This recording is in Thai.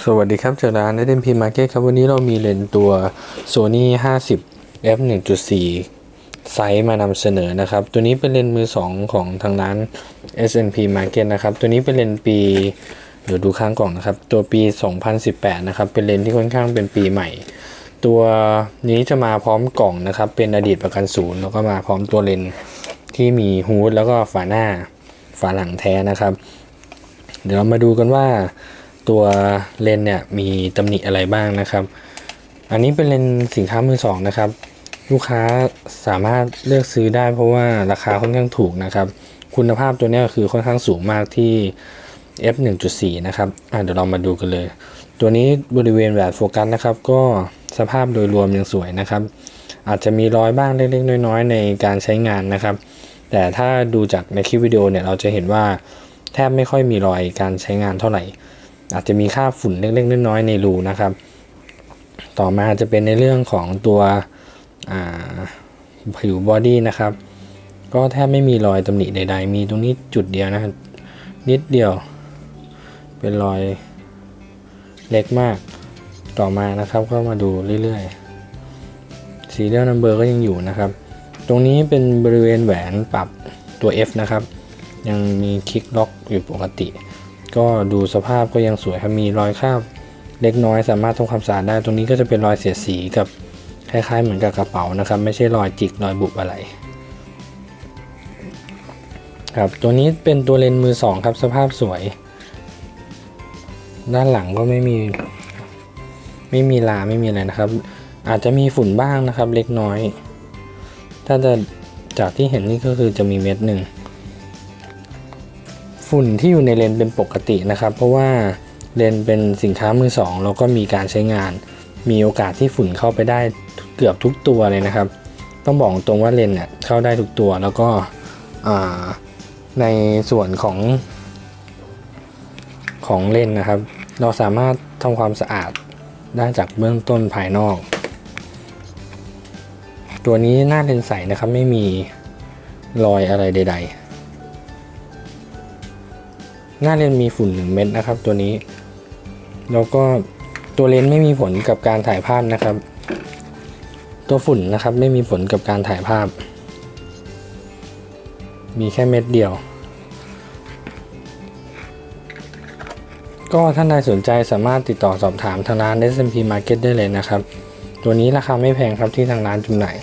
สวัสดีครับจากร้าน SMP Market ครับ วันนี้เรามีเลนตัว Sony 50 f 1.4 ไซส์มานำเสนอนะครับ ตัวนี้เป็นเลนมือ 2 ของทางร้าน SMP Market นะครับ ตัวนี้เป็นเลนปี เดี๋ยวดูข้างกล่องนะครับ ตัวปี 2018 นะครับ เป็นเลนที่ค่อนข้างเป็นปีใหม่ ตัวนี้จะมาพร้อมกล่องนะครับ เป็นอดีตประกันศูนย์แล้วก็มาพร้อมตัวเลนที่มีฮูดแล้วก็ฝาหน้าฝาหลังแท้นะครับ เดี๋ยวเรามาดูกันว่า ตัวเลนเนี่ยมีตำหนิอะไรบ้างนะครับ อันนี้เป็นเลนสินค้ามือสองนะครับ ลูกค้าสามารถเลือกซื้อได้เพราะว่าราคาค่อนข้างถูกนะครับ คุณภาพตัวนี้คือค่อนข้างสูงมากที่ f 1.4นะครับอะเดี๋ยวเรามาดูกันเลย ตัวนี้บริเวณแหวนโฟกัสนะครับ ก็สภาพโดยรวมยังสวยนะครับ อาจจะมีรอยบ้างเล็กๆน้อยๆ ในการใช้งานนะครับ แต่ถ้าดูจากในคลิปวิดีโอเนี่ยเราจะเห็นว่าแทบไม่ค่อยมีรอยการใช้งานเท่าไหร่ อาจจะมีค่าฝุ่นเล็กๆน้อยๆในรูนะครับ ต่อมาจะเป็นในเรื่องของตัวผิวบอดี้นะครับ ก็แทบไม่มีรอยตำหนิใด ๆ มีตรงนี้จุดเดียวนะนิดเดียว เป็นรอยเล็กมาก ต่อมานะครับก็มาดูเรื่อยๆ สีเรียลนัมเบอร์ก็ยังอยู่นะครับ ตรงนี้เป็นบริเวณแหวนปรับตัว F นะครับ ยังมีคลิกล็อกอยู่ปกติ ก็ดูสภาพก็ยังสวยครับมีรอยคราบเล็กน้อยสามารถทำความสะอาดได้ตรงนี้ก็จะเป็นรอยเสียดสีกับคล้ายๆเหมือนกับกระเป๋านะครับ ไม่ใช่รอยจิกรอยบุบอะไรครับตัวนี้เป็นตัวเลนมือสองครับสภาพสวย ด้านหลังก็ไม่มีไม่มีลาไม่มีอะไรนะครับ อาจจะมีฝุ่นบ้างนะครับเล็กน้อย ถ้าจะจากที่เห็นนี่ก็คือจะมีเม็ดหนึ่ง ฝุ่นที่อยู่ในเลนเป็นปกตินะครับ เพราะว่าเลนเป็นสินค้ามือสองแล้วก็มีการใช้งาน มีโอกาสที่ฝุ่นเข้าไปได้เกือบทุกตัวเลยนะครับ ต้องบอกตรงว่าเลนเนี่ยเข้าได้ทุกตัวแล้วก็ในส่วนของของเลนนะครับ เราสามารถทำความสะอาดได้จากเบื้องต้นภายนอก ตัวนี้หน้าเลนใสนะครับไม่มีรอยอะไรใด ๆ หน้าเลนส์มีฝุ่นหนึ่งเม็ดนะครับ ตัวนี้ แล้วก็ตัวเลนส์ไม่มีผลกับการถ่ายภาพนะครับ ตัวฝุ่นนะครับไม่มีผลกับการถ่ายภาพ มีแค่เม็ดเดียว ก็ท่านใดสนใจสามารถติดต่อสอบถามทางร้าน SMP Market ได้เลยนะครับ ตัวนี้ราคาไม่แพงครับที่ทางร้านจำหน่าย